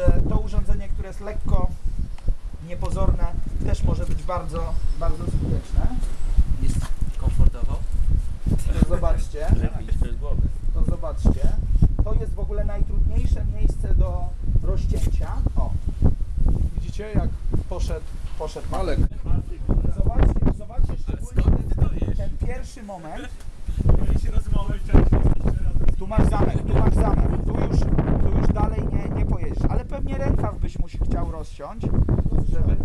że to urządzenie, które jest lekko niepozorne, też może być bardzo, bardzo skuteczne. Jest komfortowo? To zobaczcie, to zobaczcie. To jest w ogóle najtrudniejsze miejsce do rozcięcia. O, widzicie jak poszedł, poszedł Malek. Zobaczcie, zobaczcie szczególnie ten, ten pierwszy moment. Tu masz zamek, tu masz zamek. Tu już, tu już dalej nie, nie pojedziesz. Ale pewnie rękaw byś musi chciał rozciąć, żeby...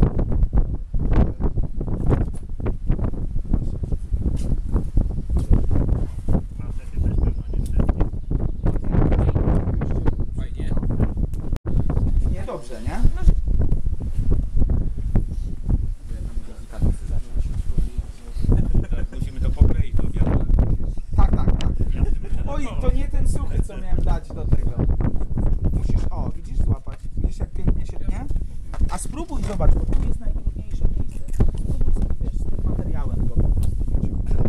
Fajnie. Niedobrze, nie? Musimy to pokleić do wiadra. Tak, tak, tak. Oj, to nie ten suchy, co miałem dać do tego. Musisz, o, widzisz, złapać. Się tnie? A spróbuj, zobacz, bo tu jest najtrudniejsze miejsce. Spróbuj sobie, wiesz, z tym materiałem go po prostu wyciągnąć.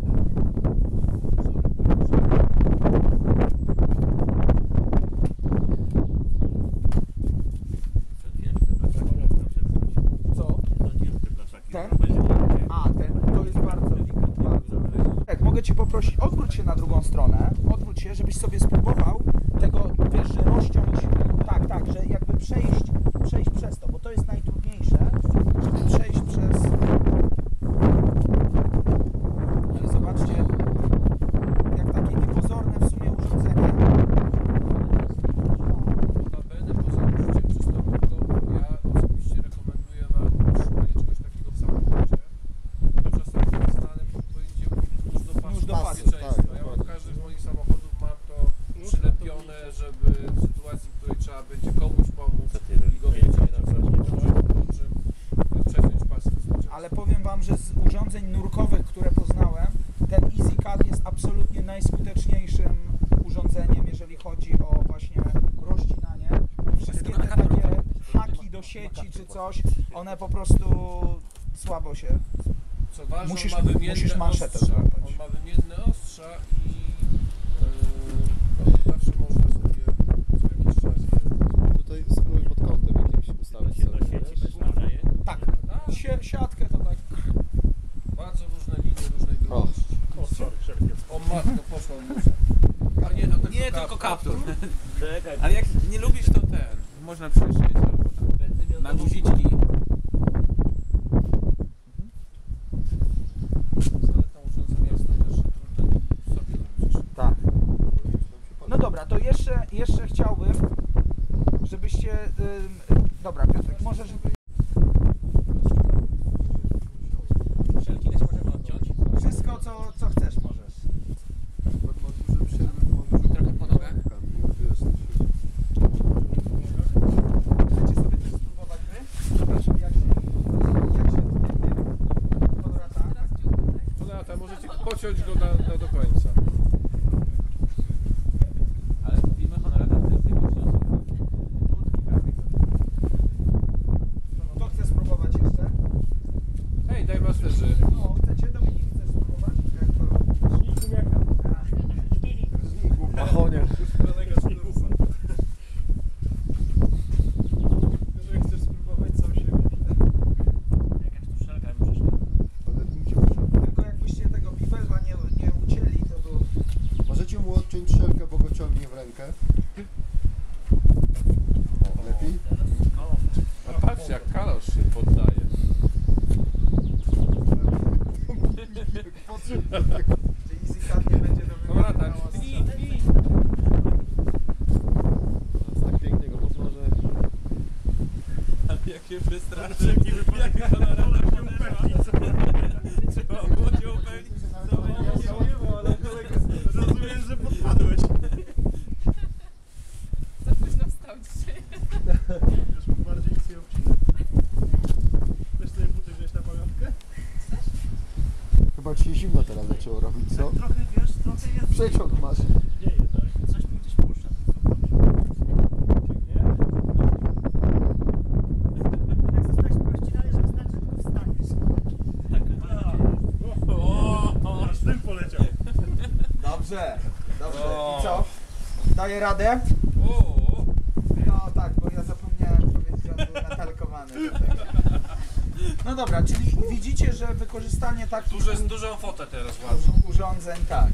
Co? Ten? A, ten, to jest bardzo, mogę Cię poprosić, odwróć się na drugą stronę, odwróć się, żebyś sobie spróbował tego, wiesz, rozciąć, tak, tak, że jakby przejść, przejść przez to, bo to jest najtrudniejsze, żeby przejść przez... Ale zobaczcie, jak takie niepozorne w sumie urządzenie. Notabene poza użyciem przystopowego ja osobiście rekomenduję Wam utrzymanie czegoś takiego w samochodzie. To czasami jest znanym pojęciem nóż do pasu Nóż do pasu, bezpieczeństwa. tak, ja mam dokładnie. każdy z moich samochodów mam to przylepione, żeby w sytuacji, w której trzeba będzie komuś pomóc i go wyciągnąć, na przykład czym przeciąć pasy bezpieczeństwa. Ale powiem Wam, że z urządzeń nurkowych, które poznałem, ten EasyCut jest absolutnie najskuteczniejszym urządzeniem, jeżeli chodzi o właśnie rozcinanie. Wszystkie te takie haki do sieci czy coś, one po prostu słabo się. Co ważne, Musisz- ma wymienne musisz manszetę ostrza. złapać. On ma wymienne ostrza i yy, no, zawsze można sobie co jakiś czas je Tutaj spróbuj pod kątem jakimś ustawić sobie, wiesz? Tak, Sie, siatkę to tak. Bardzo różne linie, różnej O. długości. O matko, poszła. A nie, to tylko Nie, kaptur. tylko kaptur. Ale jak nie lubisz, to ten. Można przeszyć albo tam. Na guziczki. Zaletą urządzenia jest to też, że trudno nim sobie robić. Tak. No dobra, to jeszcze, jeszcze chciałbym, żebyście. Ym, dobra, Piotrek, możesz. Wszelki też możemy odciąć. Wszystko, co, co chcesz, możesz. Trochę po nogach. Chcecie sobie też spróbować wy? Przepraszam, jak się. Jak się tym powraca? No lata, pociąć go na, na do końca. Ale mówimy honorata tylko i wyłącznie o sobie. Kto chce spróbować jeszcze? Hej, daj masterzy. No, chcecie? Dominik, chcesz spróbować? Jak to... Machonie. chcesz spróbować sam siebie. Ale mi się muszę- Tylko jakbyście tego bibelwa nie, nie ucięli, to by... Możecie mu odciąć szelkę, bo go ciągnie w rękę. O, lepiej? A patrz jak kalosz się poddaje. Czy Easy Cut nie będzie do Dobra, tak. tak pięknie go podłożę. Ale jak się wystraszy. Jak honorata podeszła. Trzeba było się upewnić. Ci się zimno teraz zaczęło robić, co? Trochę wiesz, trochę jest. Przeciąg masz. Dzieje, tak? Coś mi gdzieś puszcza. Że. Tak. Dobrze, dobrze. I co? Daję radę? No tak, bo ja zapomniałem No dobra, czyli widzicie, że wykorzystanie takich Duże, dużą fotę teraz ładną. urządzeń, tak.